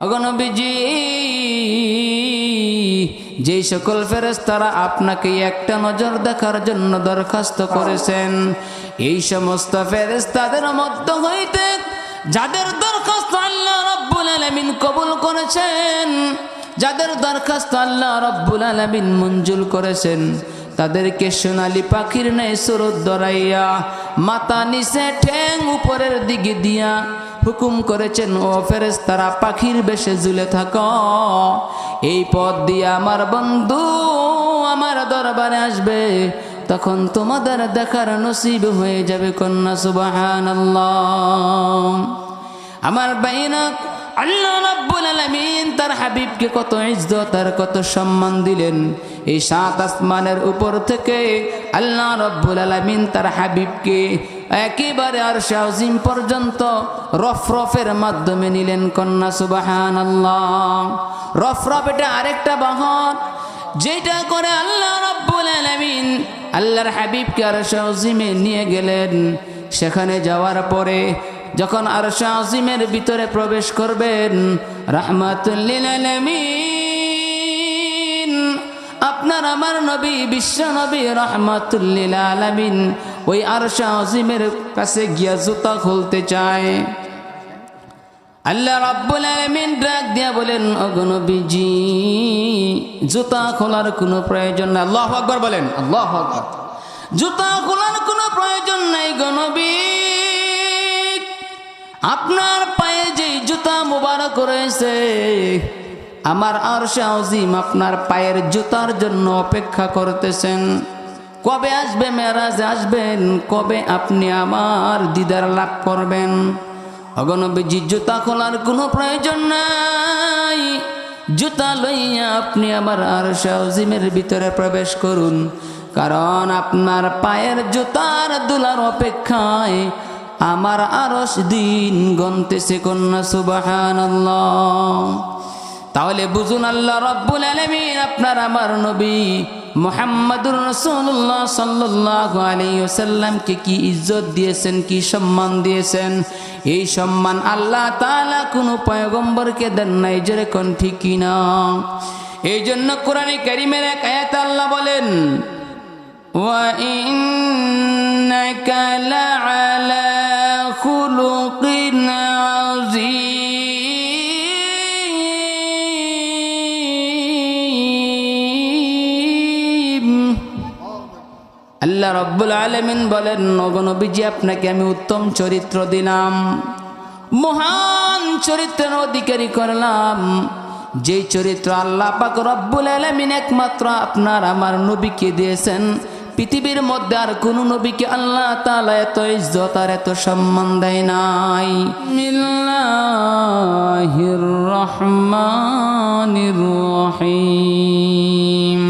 অগনবীজি যেই সকল ফেরেস্তারা আপনাকে একটা নজর দেখার জন্য দরখাস্ত করেছেন, এই সমস্ত ফেরেস্তাদের মধ্য হইতে যাদের দরখাস্ত আল্লাহ রব্বুল আলামিন কবুল করেছেন, যাদের দরখাস্ত আল্লাহ রব্বুল আলামিন মঞ্জুর করেছেন, তাদেরকে সোনালি পাখির ন্যায় সুরত দরাইয়া নিচে ঠ্যাং উপরের দিকে দিয়া হুকুম করেছেন, ও ফেরেস তারা পাখির বেশে ঝুলে থাক। এই পথ দিয়ে আমার বন্ধু আমার দরবারে আসবে। তখন তোমাদের দেখার নসিব হয়ে যাবে কন্যা সুবাহান আমার বাইনাক আল্লাহ রাব্বুল আলামিন তার হাবিবকে কত ইজ্জত আর কত সম্মান দিলেন। এই সাত আসমানের উপর থেকে আল্লাহ রব্বুল আলামিন তার হাবিবকে একেবারে আর শাহজিম পর্যন্ত রফরফের মাধ্যমে নিলেন কন্যা সুবাহান আল্লাহ রফরফ এটা আরেকটা বাহন, যেটা করে আল্লাহ রব্বুল আলামিন আল্লাহর হাবিবকে আর শাহজিমে নিয়ে গেলেন। সেখানে যাওয়ার পরে যখন আর শাহজিমের ভিতরে প্রবেশ করবেন রাহমাতুল্লিল আলামিন আপনার আমার নবী, বিশ্ব নবী রহমাতুল্লিল আলামিন ওই আর শাহজিমের কাছে গিয়া জুতা খুলতে চায়। আল্লাহ রাব্বুল আলামিন ডাক দিয়া বলেন অগনবীজি জুতা খোলার কোনো প্রয়োজন নাই। আল্লাহু আকবার বলেন, আল্লাহু আকবার। জুতা খোলার কোনো প্রয়োজন নাই গনবী আপনার পায়ে যে জুতা মুবারক রয়েছে, আমার আর শাহজিম আপনার পায়ের জুতার জন্য অপেক্ষা করতেছেন। কবে আসবে মেরাজে, আসবেন, কবে আপনি আমার দিদার লাভ করবেন? অগনবীজি জুতা খোলার কোনো প্রয়োজন নাই। জুতা লইয়া আপনি আমার আর শাহজিমের ভিতরে প্রবেশ করুন, কারণ আপনার পায়ের জুতার দুলার অপেক্ষায় আমার আরস দিন গন্তেছে কন্যা সুবাহান তাহলে বুঝুন আল্লাহ রব্বুল আলমিন আপনার আমার নবী মোহাম্মদুর রসুল্লাহ সাল্লাহ আলাইসাল্লামকে কি ইজ্জত দিয়েছেন কি সম্মান দিয়েছেন এই সম্মান আল্লাহ তালা কোনো পয়গম্বরকে দেন নাই যেরকম ঠিক কিনা এই জন্য কোরআনে কারিমের এক আয়াত আল্লাহ বলেন وإنك لعلى আল্লাহ রব্বুল আলমিন বলেন নবনবীজি আপনাকে আমি উত্তম চরিত্র দিলাম। মহান চরিত্রের অধিকারী করলাম। যেই চরিত্র আল্লাহ পাক রব্বুল আলমিন একমাত্র আপনার, আমার নবীকে দিয়েছেন। পৃথিবীর মধ্যে আর কোন নবীকে আল্লাহ তালা এত ইজ্জত আর এত সম্মান দেয় নাই। রহমানির রহিম।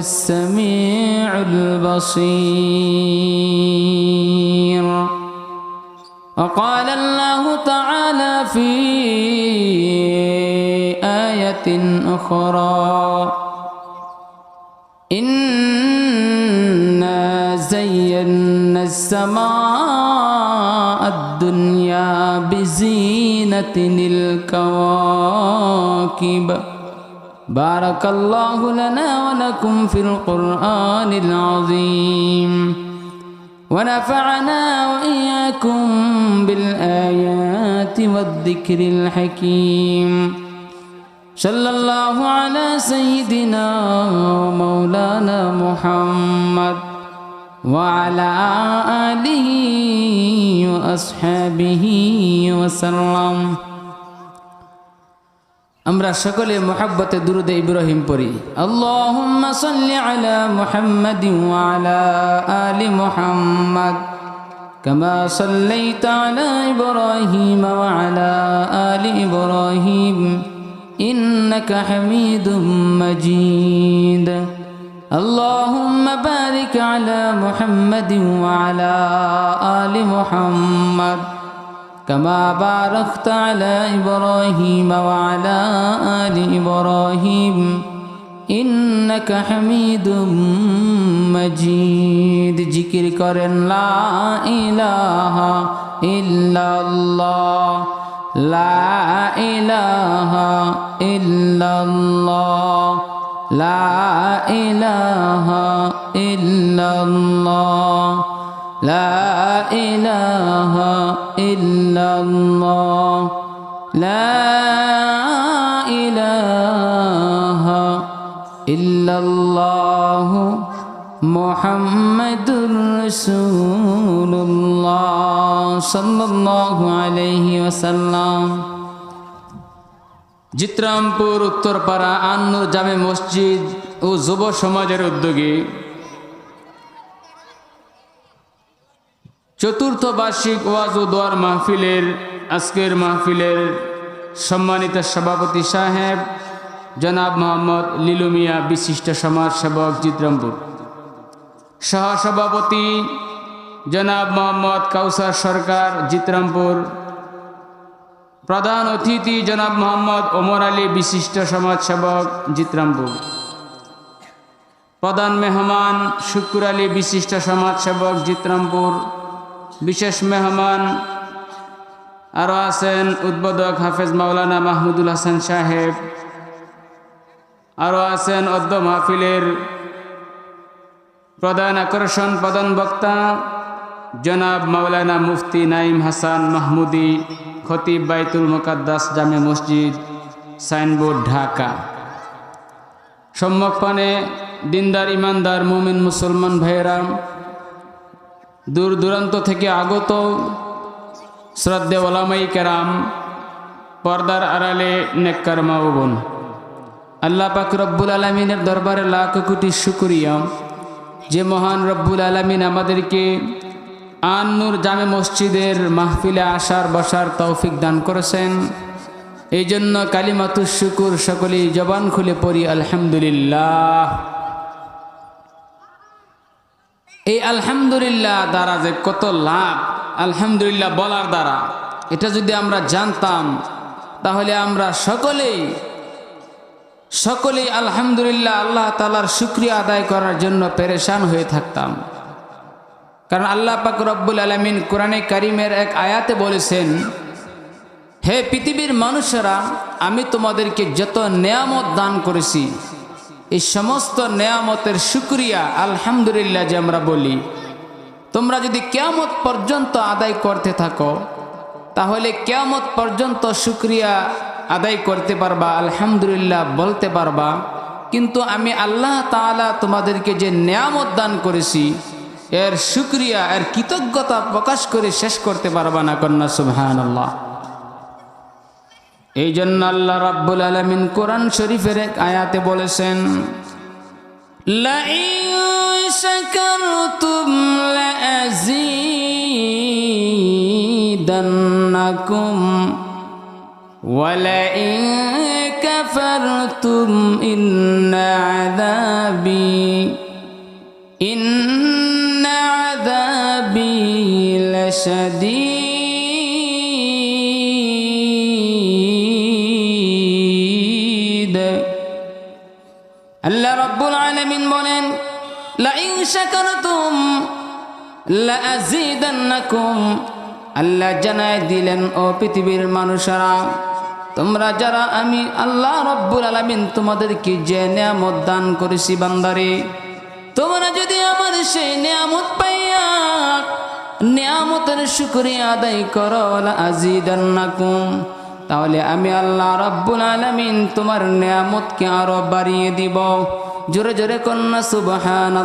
السميع البصير. وقال الله تعالى في آية أخرى إنا زينا السماء الدنيا بزينة الكواكب. بارك الله لنا ولكم في القرآن العظيم. ونفعنا وإياكم بالآيات والذكر الحكيم. صلى الله على سيدنا ومولانا محمد وعلى آله وأصحابه وسلم. আমরা সকলে মোহাব্বতে দুরুদে ইব্রাহিম পড়ি আল্লাহুম্মা সাল্লি আলা মুহাম্মাদিন ওয়া আলা আলি মুহাম্মাদ كما صليت على إبراهيم وعلى آل إبراهيم إنك حميد مجيد اللهم بارك على محمد وعلى آل محمد كما باركت على إبراهيم وعلى آل إبراهيم إنك حميد مجيد ذكر করেন لا إله إلا الله لا إله إلا الله لا إله إلا الله لا إله إلا الله لا إله إلا الله محمد رسول الله صلى الله عليه وسلم জিত্রামপুর উত্তরপাড়া আন্নুর জামে মসজিদ ও যুব সমাজের উদ্যোগে চতুর্থ বার্ষিক ওয়াজ ও দোয়ার মাহফিলের, আজকের মাহফিলের সম্মানিত সভাপতি সাহেব, জনাব মোহাম্মদ লিলু মিয়া বিশিষ্ট সমাজসেবক জিত্রামপুর সহসভাপতি জনাব মোহাম্মদ কাউসার সরকার জিত্রামপুর প্রধান অতিথি জনাব মোহাম্মদ ওমর আলী বিশিষ্ট সমাজসেবক জিত্রামপুর প্রধান মেহমান শুকুর আলী বিশিষ্ট সমাজসেবক জিত্রামপুর বিশেষ মেহমান আরও আছেন উদ্বোধক হাফেজ মাওলানা মাহমুদুল হাসান সাহেব। আরও আছেন অদ্য মাহফিলের প্রধান আকর্ষণ প্রধান বক্তা জনাব মাওলানা মুফতি নাইম হাসান মাহমুদি, খতিব বাইতুল মোকাদ্দাস জামে মসজিদ, সাইনবোর্ড ঢাকা। সম্মুখপানে দিনদার, ইমানদার, মুমিন, মুসলমান ভাইয়েরা দূর দূরান্ত থেকে আগত শ্রদ্ধে ওলামাই কেরাম, পর্দার আড়ালে নেককার মা আল্লাহ পাক রব্বুল আলমিনের দরবারে লাখ কোটি শুক্রিয়া। যে মহান রব্বুল আলমিন আমাদেরকে আন্নুর জামে মসজিদের মাহফিলে আসার, বসার তৌফিক দান করেছেন। এই জন্য কালিমাতুর শুকুর সকলেই জবান খুলে পড়ি, আলহামদুলিল্লাহ। এই আলহামদুলিল্লাহ দ্বারা যে কত লাভ, আলহামদুলিল্লাহ বলার দ্বারা, এটা যদি আমরা জানতাম, তাহলে আমরা সকলেই সকলেই আলহামদুলিল্লাহ আল্লাহ তালার শুক্রিয়া আদায় করার জন্য পেরেশান হয়ে থাকতাম। কারণ আল্লাহ পাক রব্বুল আলমিন কোরআনে কারিমের এক আয়াতে বলেছেন, হে পৃথিবীর মানুষেরা, আমি তোমাদেরকে যত নেয়ামত দান করেছি এই সমস্ত নেয়ামতের শুক্রিয়া আলহামদুলিল্লাহ যে আমরা বলি। তোমরা যদি কেয়ামত পর্যন্ত আদায় করতে থাকো, তাহলে কেয়ামত পর্যন্ত শুক্রিয়া আদায় করতে পারবা, আলহামদুলিল্লাহ বলতে পারবা। কিন্তু আমি আল্লাহ তাআলা তোমাদেরকে যে নেয়ামত দান করেছি, এর শুক্রিয়া, এর কৃতজ্ঞতা প্রকাশ করে শেষ করতে পারবা না, কন্যা সুবহান আল্লাহ এই জন্য আল্লাহ রাব্বুল আলমিন কোরআন শরীফের এক আয়াতে বলেছেন لئن شكرتم لأزيدنكم ولئن كفرتم إن عذابي إن عذابي لشديد আল্লাহ রব্বুল আলামিন বলেন আল্লাহ জানায় দিলেন, ও পৃথিবীর মানুষেরা, তোমরা যারা আমি আল্লাহ রব্বুল আলামিন তোমাদেরকে যে নিয়ামত দান করেছি বান্দারে, তোমরা যদি আমার সেই নিয়ামত পাইয়া নিয়ামতের শুকরিয়া আদায় করো আজিদান্নাকুম তাহলে আমি আল্লাহ রব্বুল আলামিন তোমার নিয়ামতকে আরও বাড়িয়ে দিব। জোরে জোরে কন্যা সুবহান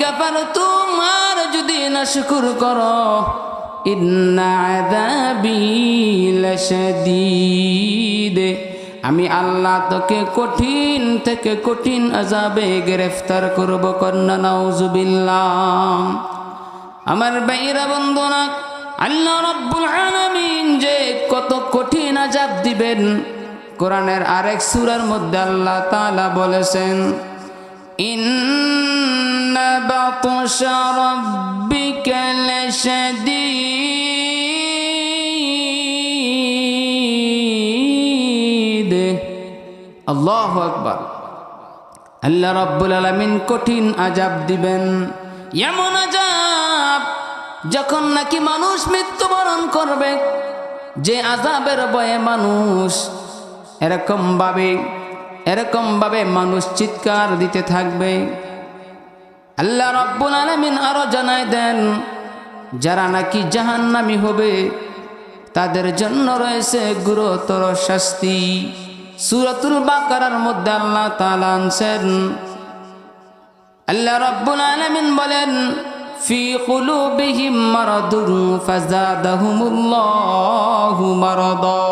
কাফারতুম আর যদি না শুকুর করো আমি আল্লাহ তোকে কঠিন থেকে কঠিন আজাবে গ্রেফতার করব কন্যা, নাউজুবিল্লাহ। আমার বাইরা বন্ধুরা, আল্লাহ রব্বুল আলামিন কত কঠিন আজাব দিবেন। কোরআনের আরেক সূরার মধ্যে আল্লাহ তাআলা বলেছেন আল্লাহু আকবার। আল্লাহ রাব্বুল আলামিন কঠিন আজাব দিবেন। এমন আজাব যখন নাকি মানুষ মৃত্যুবরণ করবে যে আজাবের ভয়ে মানুষ এরকম ভাবে এরকম ভাবে মানুষ চিৎকার দিতে থাকবে। আল্লাহ রাব্বুল আলামিন আরও জানায় দেন, যারা নাকি জাহান্নামী হবে, তাদের জন্য রয়েছে গুরুতর শাস্তি। সুরতুল বাকারার মধ্যে আল্লাহ তাআলা আনছেন, আল্লাহ রাব্বুল আলামিন বলেন ফি কুলুবিহিম মারাদুন ফাজাদাহুমুল্লাহু মারাদা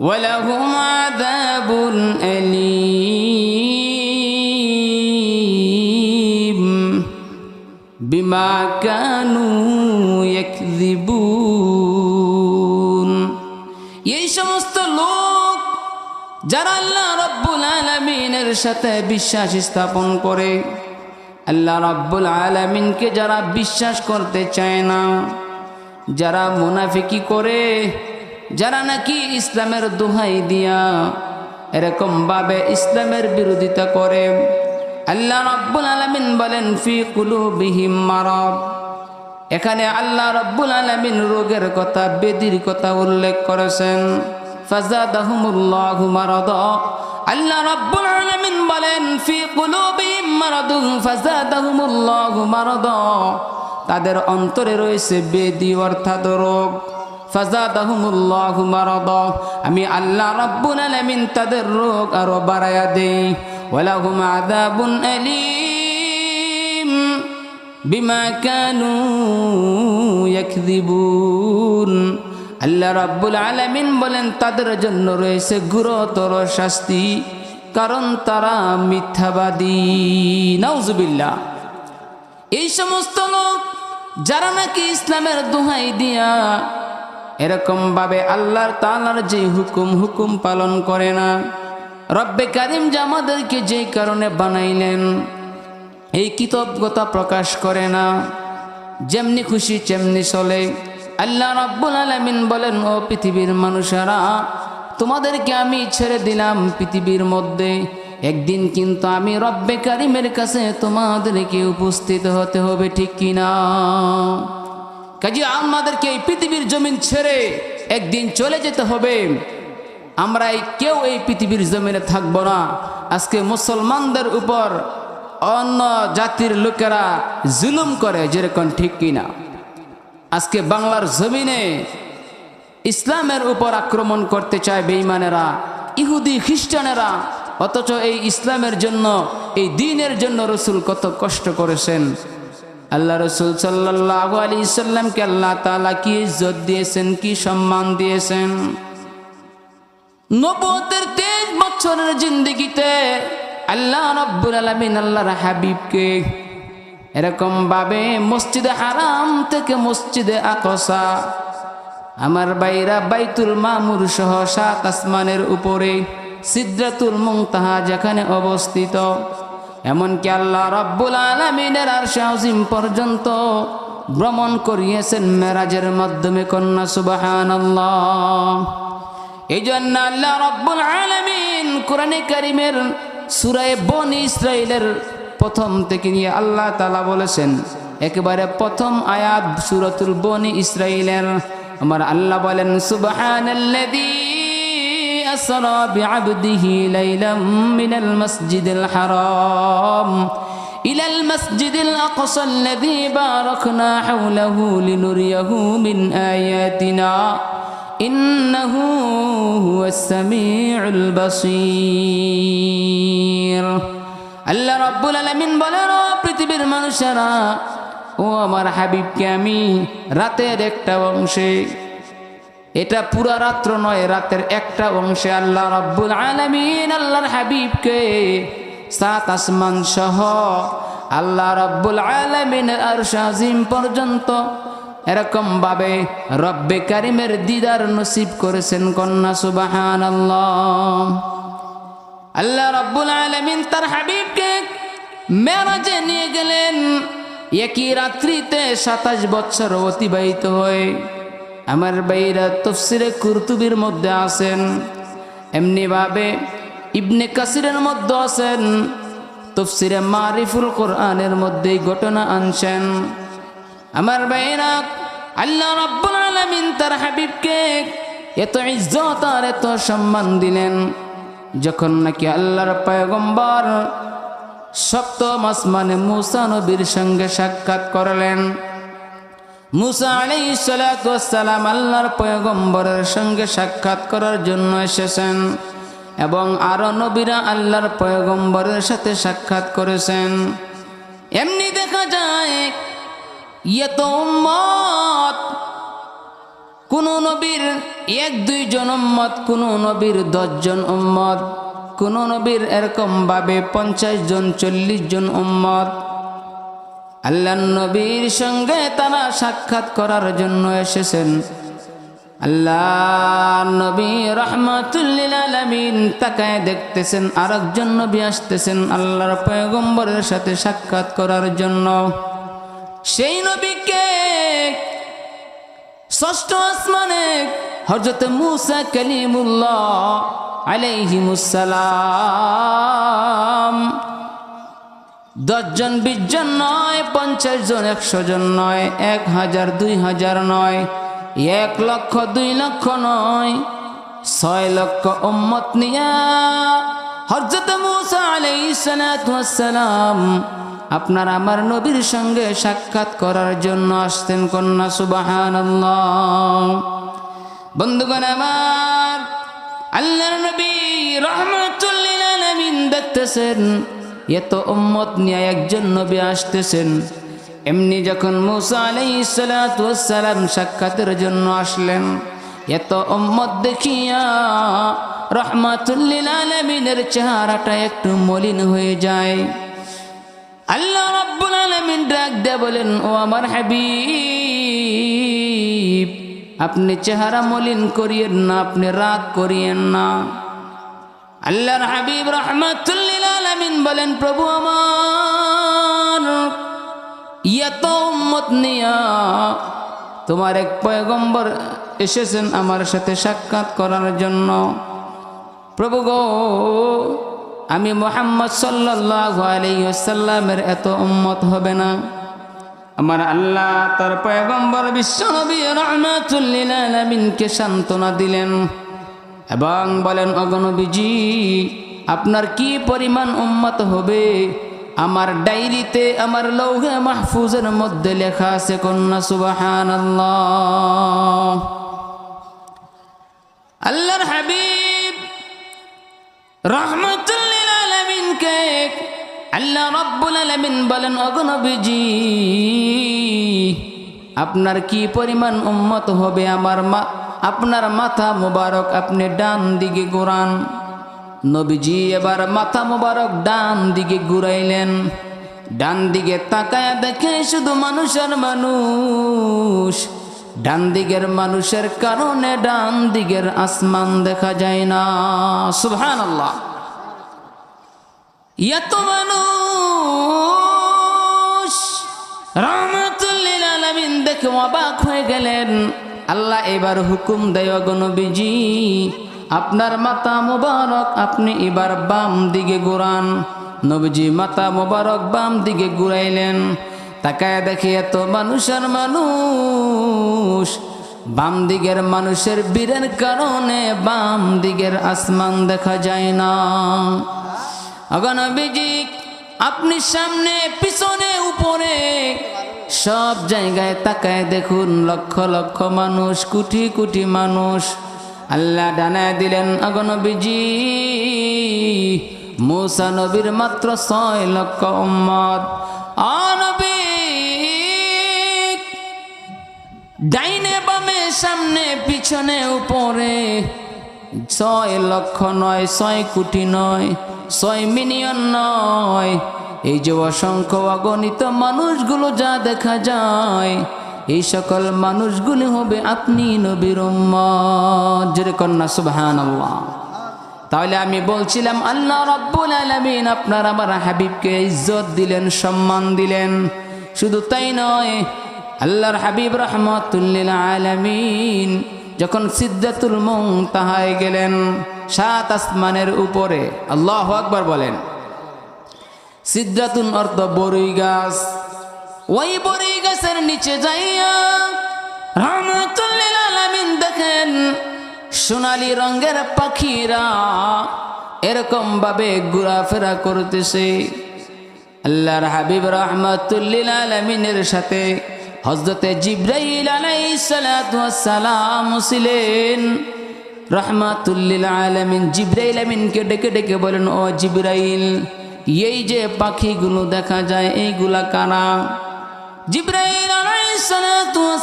ولهم عذاب أليم بما كانوا يكذبون এই সমস্ত লোক যারা আল্লাহ রব্বুল আলমিনের সাথে বিশ্বাস স্থাপন করে আল্লাহ রব্বুল আলমিনকে যারা বিশ্বাস করতে চায় না, যারা মুনাফিকি করে, যারা নাকি ইসলামের দোহাই দিয়া এরকম ভাবে ইসলামের বিরোধিতা করে, আল্লাহ রব্বুল আলমিন বলেন, ফি কুলু কুলুবিহিম মারব এখানে আল্লাহ রব্বুল আলমিন রোগের কথা, বেদির কথা উল্লেখ করেছেন। ফাজাদাহুমুল্লাহু মারাদা। আল্লাহ রাব্বুল আলামিন বলেন, ফি কুলুবিহিম মারাদুন ফাজাদাহুমুল্লাহু মারাদা। তাদের অন্তরে রয়েছে বেদি অর্থাৎ রোগ। ফাজাদাহুমুল্লাহু মারাদা। আমি আল্লাহ রাব্বুল আলামিন তাদের রোগ আরও বাড়ায়া দেই। ওয়ালাহুম আযাবুন আলীম বিমা কানু ইয়াকযিবুন। আল্লাহ রাব্বুল আলামিন বলেন, তাদের জন্য রয়েছে গুরুতর শাস্তি, কারণ তারা মিথ্যাবাদী। নাউজুবিল্লাহ। এই সমস্ত লোক যারা নাকি ইসলামের দোহাই দিয়া এরকম ভাবে আল্লাহর তালার যে হুকুম হুকুম পালন করে না। রব্বে কারিম যে আমাদেরকে যেই কারণে বানাইলেন, এই কৃতজ্ঞতা প্রকাশ করে না। যেমনি খুশি, তেমনি চলে। আল্লাহ রাব্বুল আলামিন বলেন, ও পৃথিবীর মানুষেরা, তোমাদেরকে আমি ছেড়ে দিলাম পৃথিবীর মধ্যে। একদিন কিন্তু আমি রব্বে কারিমের কাছে তোমাদেরকে উপস্থিত হতে হবে, ঠিক কিনা কাজে আমাদেরকে এই পৃথিবীর জমিন ছেড়ে একদিন চলে যেতে হবে। আমরা এই কেউ এই পৃথিবীর জমিনে থাকব না। আজকে মুসলমানদের উপর অন্য জাতির লোকেরা জুলুম করে, যেরকম ঠিক কিনা আজকে বাংলার জমিনে ইসলামের উপর আক্রমণ করতে চায় বেঈমানেরা, ইহুদি, খ্রিস্টানেরা, অথচ এই ইসলামের জন্য, এই দিনের জন্য রসুল কত কষ্ট করেছেন। আল্লাহ রসুল সাল্লাহ আলী সাল্লামকে আল্লাহ তালা কি ইজ্জত দিয়েছেন, কি সম্মান দিয়েছেন? নবতের তেইশ বছরের জিন্দিগিতে আল্লাহ রব্বুল আলমিন আল্লাহর হাবিবকে এরকম ভাবে মসজিদে হারাম থেকে মসজিদে আকসা। আমার বাইরা বাইতুল মামুর সহ সাত আসমানের উপরে সিদ্রাতুল মুংতাহা যেখানে অবস্থিত। এমনকি আল্লাহ রব্বুল আলমিনের আর শাহজিম পর্যন্ত ভ্রমণ করিয়েছেন মেরাজের মাধ্যমে কন্যা সুবাহান এই জন্য আল্লাহ রব্বুল আলমিন কোরআনে কারিমের সুরায় বন ইসরায়েলের প্রথম থেকে নিয়ে আল্লাহ তালা বলেছেন একেবারে প্রথম আয়াত সুরতুল বনি ইসরায়েলের আমার আল্লাহ বলেন সুবহানাল্লাযী أسرى بعبده ليلا من المسجد الحرام إلى المسجد الأقصى الذي باركنا حوله لنريه من آياتنا إنه هو السميع البصير আল্লাহ রব্বুল আলমিন বলেন, ও পৃথিবীর মানুষেরা, ও আমার হাবিবকে আমি রাতের একটা অংশে, এটা পুরা রাত্র নয়, রাতের একটা অংশে আল্লাহ রব্বুল আলমিন, আল্লাহর হাবিবকে সাত আসমান সহ আল্লাহ রব্বুল আলমিনের আর শাহিম পর্যন্ত এরকম ভাবে রব্বে কারিমের দিদার নসিব করেছেন কন্যা সুবাহান আল্লাহ রব্বুল আলমিন তার হাবিবকে মেরাজে নিয়ে গেলেন। একই রাত্রিতে সাতাশ বছর অতিবাহিত হয় আমার বাইরা তফসিরে কুরতুবির মধ্যে আছেন। এমনিভাবে ইবনে কাসিরের মধ্যে আছেন। তফসিরে মারিফুল কোরআনের মধ্যে ঘটনা আনছেন। আমার বাইরা আল্লাহ রাব্বুল আলামিন তার হাবিবকে এত ইজ্জত আর এত সম্মান দিলেন। যখন নাকি আল্লাহর পয়গম্বর সপ্তম আসমানে মুসা নবীর সঙ্গে সাক্ষাৎ করলেন, মুসা আলাইসালাম আল্লাহর পয়গম্বরের সঙ্গে সাক্ষাৎ করার জন্য এসেছেন এবং আরও নবীরা আল্লাহর পয়গম্বরের সাথে সাক্ষাৎ করেছেন। এমনি দেখা যায় ইয়ে তো উম্মত কোন নবীর এক, দুইজন উম্মত, কোন নবীর দশজন উম্মত, কোন নবীর এরকম ভাবে পঞ্চাশ জন, চল্লিশ জন উম্মত। আল্লাহ নবীর সঙ্গে তারা সাক্ষাৎ করার জন্য এসেছেন। আল্লাহ নবী রহমাতুল্লিল আলমিন তাকায় দেখতেছেন, আরেকজন নবী আসতেছেন আল্লাহর পয়গম্বরের সাথে সাক্ষাৎ করার জন্য। সেই নবীকে ষষ্ঠ আসমানে হজরত মুসা কলিমুল্লাহ আলাইহিমুসালাম দশজন বিশ জন নয়, পঞ্চাশ জন, একশো জন নয়, এক হাজার, দুই হাজার নয়, এক লক্ষ, দুই লক্ষ নয়, ছয় লক্ষ উম্মত নিয়া হজরত মুসা আলাইসালাম আপনার আমার নবীর সঙ্গে সাক্ষাৎ করার জন্য আসতেন কন্যা সুবাহান বন্ধুগণ আমার, আল্লাহর নবী রহমতুল্লিল আলমিন দেখতেছেন, এত উম্মত নিয়ে একজন নবী আসতেছেন। এমনি যখন মুসা সাক্ষাতের জন্য আসলেন, এত উম্মত দেখিয়া রহমাতুল্লিল আলমিনের চেহারাটা একটু মলিন হয়ে যায়। আল্লাহ রাব্বুল আলামিন ডাক দিয়ে বলেন, ও আমার হাবিব, আপনি চেহারা মলিন করিয়েন না, আপনি রাগ করিয়েন না। আল্লাহর হাবিব রহমাতুল্লিল আলামিন বলেন, প্রভু আমার এত উম্মত নিয়া তোমার এক পয়গম্বর এসেছেন আমার সাথে সাক্ষাৎ করার জন্য। প্রভু গো আমি মোহাম্মদ সাল্লাল্লাহু আলাইহি ওয়াসাল্লামের এত উম্মত হবে না। আমার আল্লাহ তার পয়গম্বর বিশ্বনবী সান্ত্বনা দিলেন এবং বলেন অগণবীজি আপনার কি পরিমাণ উম্মত হবে? আমার ডায়েরিতে, আমার লৌহে মাহফুজের মধ্যে লেখা আছে, কন্যা সুবাহান আল্লাহর হাবিব রহমতুল্লিল আলমিনকে আল্লাহ রব্বুল আলমিন বলেন অগনবীজি আপনার কি পরিমাণ উম্মত হবে আমার মা? আপনার মাথা মুবারক, আপনি ডান দিকে ঘুরান। নবীজি এবার মাথা মুবারক ডান দিকে ঘুরাইলেন। ডান দিকে তাকায়া দেখে শুধু মানুষের মানুষ। ডান দিকের মানুষের কারণে ডান দিকের আসমান দেখা যায় না। সুবহান আল্লাহ এত মানুষ রহমতুল্লিল আলমিন দেখে অবাক হয়ে গেলেন। আল্লাহ এবার হুকুম দেয় গণবিজি আপনার মাতা মুবারক আপনি এবার বাম দিকে ঘুরান। নবীজি মাতা মুবারক বাম দিকে ঘুরাইলেন। তাকায় দেখে এত মানুষের মানুষ, বাম দিকের মানুষের বীরের কারণে বাম দিকের আসমান দেখা যায় না। অগণবিজি আপনি সামনে, পিছনে, উপরে, সব জায়গায় তাকায় দেখুন লক্ষ লক্ষ মানুষ, কোটি কোটি মানুষ। আল্লাহ ডানায় দিলেন অগণবিজি মুসা নবীর মাত্র ছয় লক্ষ উম্মত। অনবী ডাইনে বামে, সামনে, পিছনে, উপরে, ছয় লক্ষ নয়, ছয় কোটি নয়। ছয় মিলিয়ন নয়। এই যে অসংখ্য অগণিত মানুষগুলো যা দেখা যায়, এই সকল মানুষগুলি হবে আপনি নবীর জোরে কন্যা সুবহান তাহলে আমি বলছিলাম, আল্লাহ রব্বুল আলমিন আপনার আমার হাবিবকে ইজ্জত দিলেন, সম্মান দিলেন। শুধু তাই নয়, আল্লাহর হাবিব রহমতুল্লিল আলমিন যখন সিদ্ধাতুল মং তাহায় গেলেন সাত আসমানের উপরে। আল্লাহ আকবার বলেন, সিদ্ধাতুন অর্থ বরুই গাছ। ওই বরুই গাছের নিচে যাইয়া দেখেন, সোনালি রঙের পাখিরা এরকম ভাবে ঘোরাফেরা করতেছে। আল্লাহর হাবিব রহমতুল্লিল আলমিনের সাথে হজরতে জিব্রাইল আলাইসালাম ছিলেন। রহমাতুল্লিল আলমিন জিব্রাইল আমিনকে ডেকে ডেকে বলেন, ও জিব্রাইল, এই যে পাখিগুলো দেখা যায়, এইগুলা কানা জিব্রাইল আলাইসালাম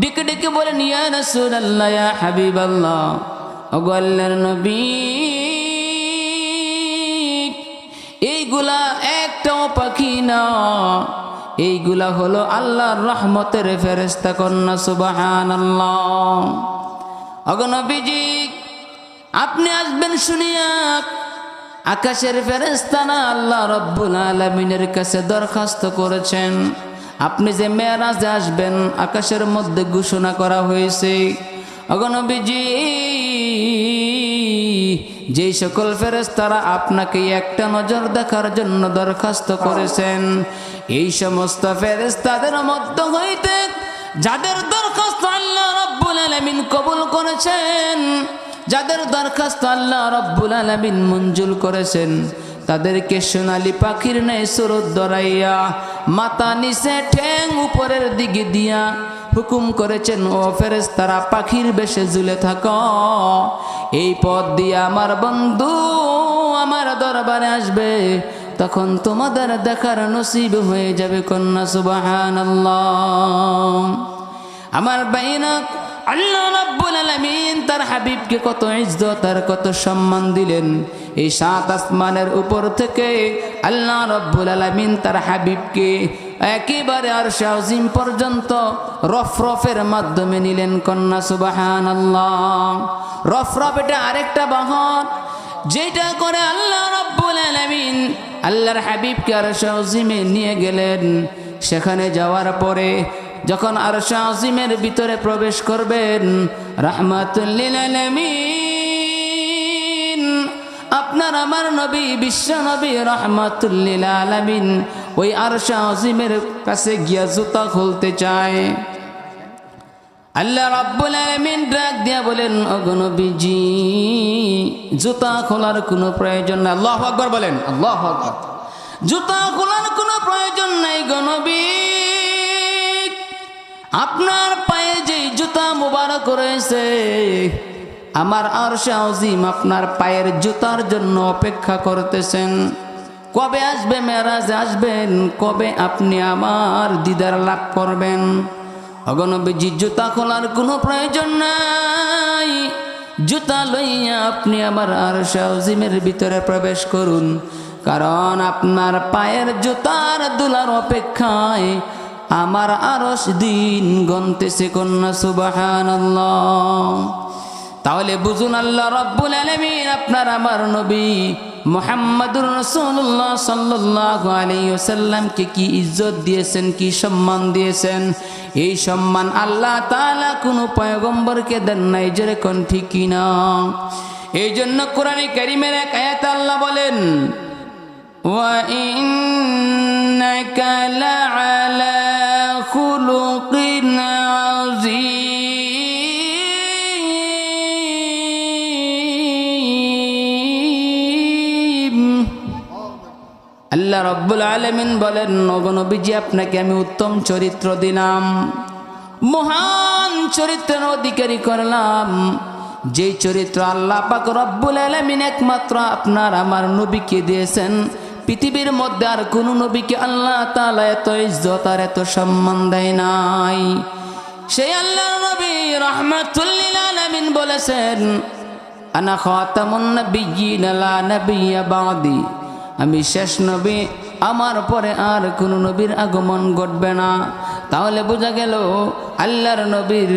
ডেকে ডেকে বলেন, ইয়া রাসূলুল্লাহ, ইয়া হাবিবাল্লাহ, ওগো আল্লাহর নবী, এইগুলা একটাও পাখি না এইগুলা হলো আল্লাহর রহমতের ফেরেস্তা কন্যা সুবাহান অগনবীজি আপনি আসবেন শুনিয়া আকাশের ফেরেস্তানা আল্লাহ রব্বুল আলমিনের কাছে দরখাস্ত করেছেন। আপনি যে মেয়েরাজে আসবেন, আকাশের মধ্যে ঘোষণা করা হয়েছে। অগনবীজি যেই সকল ফেরেস্তারা আপনাকে একটা নজর দেখার জন্য দরখাস্ত করেছেন, এই সমস্ত ফেরেস্তাদের মধ্য হইতে যাদের দরখাস্ত আল্লাহ রব্বুল আলমিন কবুল করেছেন, যাদের দরখাস্ত আল্লাহ রব্বুল আলমিন মঞ্জুর করেছেন, তাদেরকে সোনালি পাখির নেই সুরত দরাইয়া মাথা নিচে ঠ্যাং উপরের দিকে দিয়া হুকুম করেছেন, ও ফেরেস তারা পাখির বেশে ঝুলে থাক। এই পথ দিয়ে আমার বন্ধু আমার দরবারে আসবে। তখন তোমাদের দেখার নসিব হয়ে যাবে কন্যা সুবাহান আমার বাইনাক আল্লাহ রাব্বুল আলামিন তার হাবিবকে কত ইজ্জত আর কত সম্মান দিলেন। এই সাত আসমানের উপর থেকে আল্লাহ রব্বুল আলামিন তার হাবিবকে একেবারে আর শাহজিম পর্যন্ত রফরফের মাধ্যমে নিলেন কন্যা সুবাহান আল্লাহ রফরফ এটা আরেকটা বাহন। যেটা করে আল্লাহ রব্বুল আলামিন আল্লাহর হাবিবকে আর শাহজিমে নিয়ে গেলেন। সেখানে যাওয়ার পরে যখন আর শাহজিমের ভিতরে প্রবেশ করবেন রাহমাতুল্লিল আপনার আমার নবী, বিশ্ব নবী রহমাতুল্লিল আলামিন ওই আর শাহিমের কাছে গিয়া জুতা খুলতে চায়। আল্লাহ রাব্বুল আলামিন ডাক দিয়া বলেন অগনবীজি জুতা খোলার কোনো প্রয়োজন নাই। আল্লাহু আকবার বলেন, আল্লাহু আকবার। জুতা খোলার কোনো প্রয়োজন নাই গনবী আপনার পায়ে যে জুতা মুবারক রয়েছে, আমার আর শাহজিম আপনার পায়ের জুতার জন্য অপেক্ষা করতেছেন। কবে আসবে মেরাজ আসবেন। কবে আপনি আমার দিদার লাভ করবেন? অগনবীজি জুতা খোলার কোনো প্রয়োজন নাই। জুতা লইয়া আপনি আমার আর শাহজিমের ভিতরে প্রবেশ করুন। কারণ আপনার পায়ের জুতার দুলার অপেক্ষায় আমার আরস দিন গন্তেছে কন্যা সুবাহান তাহলে বুঝুন আল্লাহ রব্বুল আলমিন, আপনার আমার নবী মোহাম্মদুর রসুল্লাহ সাল্লাহ আলাইসাল্লামকে কি ইজ্জত দিয়েছেন, কি সম্মান দিয়েছেন? এই সম্মান আল্লাহ তালা কোনো পয়গম্বরকে দেন নাই যে রেখন ঠিক কিনা। এই জন্য কোরআনে কারিমের এক আয়াত আল্লাহ বলেন, ওয়া ইন্নাকা লাআলা আল্লাহ রব্বুল আলমিন বলেন নবনবীজি আপনাকে আমি উত্তম চরিত্র দিলাম। মহান চরিত্রের অধিকারী করলাম। যে চরিত্র আল্লাহ পাক রব্বুল আলমিন একমাত্র আপনার, আমার নবীকে দিয়েছেন। পৃথিবীর মধ্যে আর কোনো নবীকে আল্লাহ তালা এত ইজ্জত আর এত সম্মান দেয় নাই। সেই আল্লাহ নবী রহমাতুল্লিল আলমিন বলেছেন, আনা খাতামুন নাবিয়্যিন লা নাবিয়্যা বাদি। আমি শেষ নবী, আমার পরে আর কোনো নবীর আগমন ঘটবে না। তাহলে বোঝা গেল, আল্লাহর নবীর,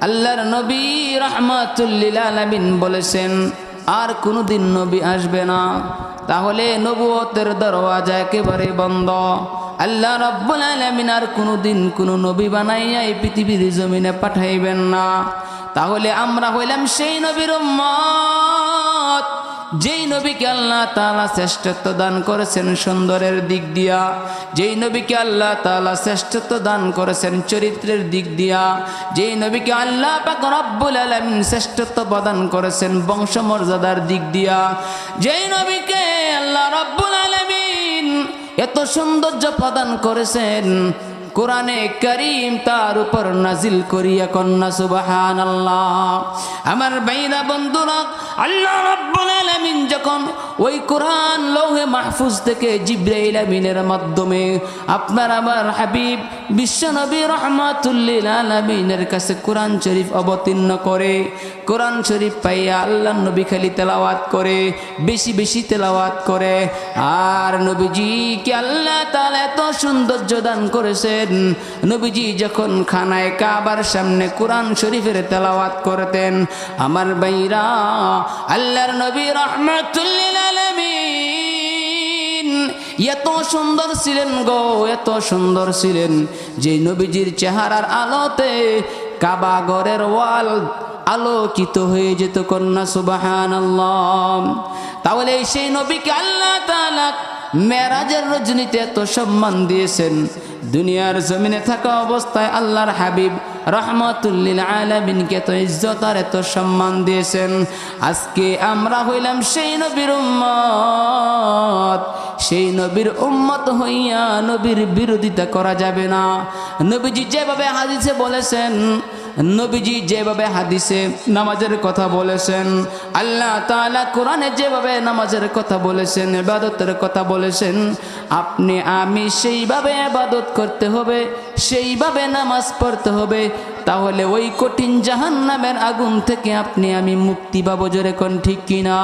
আল্লাহর নবী রহমাতুল্লিল বলেছেন, আর কোনোদিন নবী আসবে না। তাহলে নবুয়তের দরওয়াজা একেবারে বন্ধ। আল্লাহ রব্বুল আলামিন আর কোনো দিন কোনো নবী বানাইয়া এই পৃথিবীর জমিনে পাঠাইবেন না। তাহলে আমরা হইলাম সেই নবীর উম্মত। যেই নবীকে আল্লাহ তালা শ্রেষ্ঠত্ব দান করেছেন সুন্দরের দিক দিয়া, যেই নবীকে আল্লাহ তালা শ্রেষ্ঠত্ব দান করেছেন চরিত্রের দিক দিয়া, যেই নবীকে আল্লাহ পাক রব্বুল আলামিন শ্রেষ্ঠত্ব প্রদান করেছেন বংশমর্যাদার দিক দিয়া, যেই নবীকে আল্লাহ রব্বুল আলামিন এত সৌন্দর্য প্রদান করেছেন কোরআনে করিম তার উপর নাজিল করিয়া কন্যা সুবাহান আল্লাহ আমার বাইরা বন্ধুরা, আল্লাহ রাব্বুল আলামিন যখন ওই কোরআন লৌহে মাহফুজ থেকে জিব্রাইল আমিনের মাধ্যমে আপনার আমার হাবিব বিশ্বনবী রহমাতুল্লিল আলামিনের কাছে কোরআন শরীফ অবতীর্ণ করে, কোরআন শরীফ পাইয়া আল্লাহ নবী খালি তেলাওয়াত করে, বেশি বেশি তেলাওয়াত করে, আর নবীজি কি আল্লাহ তাআলা এত সৌন্দর্য দান করেছেন। নবীজি যখন খানায় কাবার সামনে কোরআন শরীফের তেলাওয়াত করতেন, আমার বাইরা আল্লাহর নবী রহমাতুল্লিল এত সুন্দর ছিলেন গো, এত সুন্দর ছিলেন যে নবীজির চেহারার আলোতে কাবা ঘরের ওয়াল আলোকিত হয়ে যেত কন্যা সুবাহান তাহলে সেই নবীকে আল্লাহ তাআলা মেরাজের রজনীতে এত সম্মান দিয়েছেন। দুনিয়ার জমিনে থাকা অবস্থায় আল্লাহর হাবিব রহমতুল্লিল আলমিনকে তো ইজ্জত আর এত সম্মান দিয়েছেন। আজকে আমরা হইলাম সেই নবীর উম্মত। সেই নবীর উম্মত হইয়া নবীর বিরোধিতা করা যাবে না। নবীজি যেভাবে হাদিসে বলেছেন নবীজি যেভাবে হাদিসে নামাজের কথা বলেছেন, আল্লাহ তাআলা কোরআনে যেভাবে নামাজের কথা বলেছেন এবাদতের কথা বলেছেন, আপনি, আমি সেইভাবে ইবাদত করতে হবে, সেইভাবে নামাজ পড়তে হবে, তাহলে ওই কঠিন জাহান্নামের আগুন থেকে আপনি, আমি মুক্তি পাবো জোরে কোন ঠিক কিনা?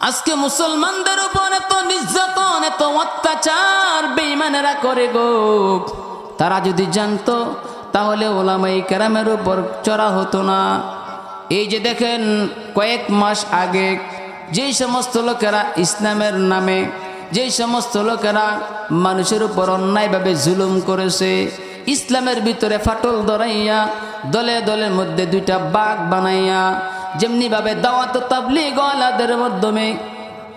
আজকে মুসলমানদের উপর এত নির্যাতন, এত অত্যাচার বেইমানেরা করে গো। তারা যদি জানতো, তাহলে ওলামাই কেরামের উপর চড়া হতো না। এই যে দেখেন, কয়েক মাস আগে যেই সমস্ত লোকেরা ইসলামের নামে যেই সমস্ত লোকেরা মানুষের উপর অন্যায়ভাবে জুলুম করেছে, ইসলামের ভিতরে ফাটল ধরাইয়া, দলে দলের মধ্যে দুইটা বাঘ বানাইয়া, যেমনিভাবে দাওয়াত তাবলিগ আলাদের মাধ্যমে,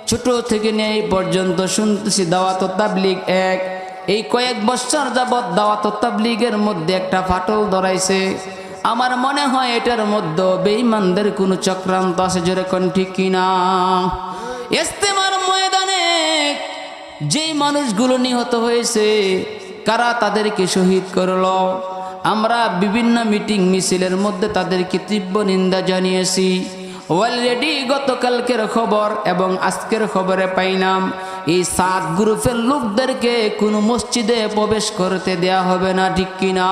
ছোট থেকে নিয়ে পর্যন্ত শুনতেছি, দাওয়াত তাবলিগ এক। এই কয়েক বছর যাবৎ দাওয়াত তাবলিগের মধ্যে একটা ফাটল ধরাইছে। আমার মনে হয় এটার মধ্যে বেঈমানদের কোনো চক্রান্ত আছে যেরকম ঠিক কিনা? ইস্তেমার ময়দানে যেই মানুষগুলো নিহত হয়েছে, কারা তাদেরকে শহীদ করল? আমরা বিভিন্ন মিটিং মিছিলের মধ্যে তাদেরকে তীব্র নিন্দা জানিয়েছি। অলরেডি গতকালকের খবর এবং আজকের খবরে পাইলাম এই সাত গ্রুপের লোকদেরকে কোনো মসজিদে প্রবেশ করতে দেয়া হবে না, ঠিক কিনা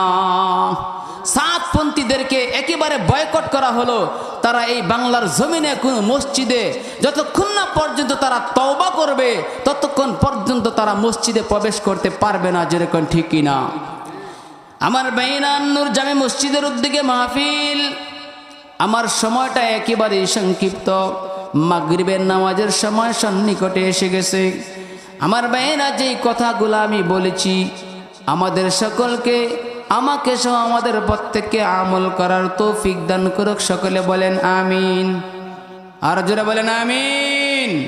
সাতপন্থীদেরকে একেবারে বয়কট করা হলো। তারা এই বাংলার জমিনে কোনো মসজিদে যতক্ষণ না পর্যন্ত তারা তওবা করবে, ততক্ষণ পর্যন্ত তারা মসজিদে প্রবেশ করতে পারবে না, যেরকম ঠিক কিনা আমার বেইনান্নুর জামে মসজিদের উদ্দিকে মাহফিল। আমার সময়টা একেবারেই সংক্ষিপ্ত। মাগরিবের নামাজের সময় সন্নিকটে এসে গেছে। আমার বেয়েরা যেই কথাগুলো আমি বলেছি, আমাদের সকলকে, আমাকে সহ আমাদের প্রত্যেককে আমল করার তৌফিক দান করুক। সকলে বলেন আমিন। আর জোরে বলেন আমিন।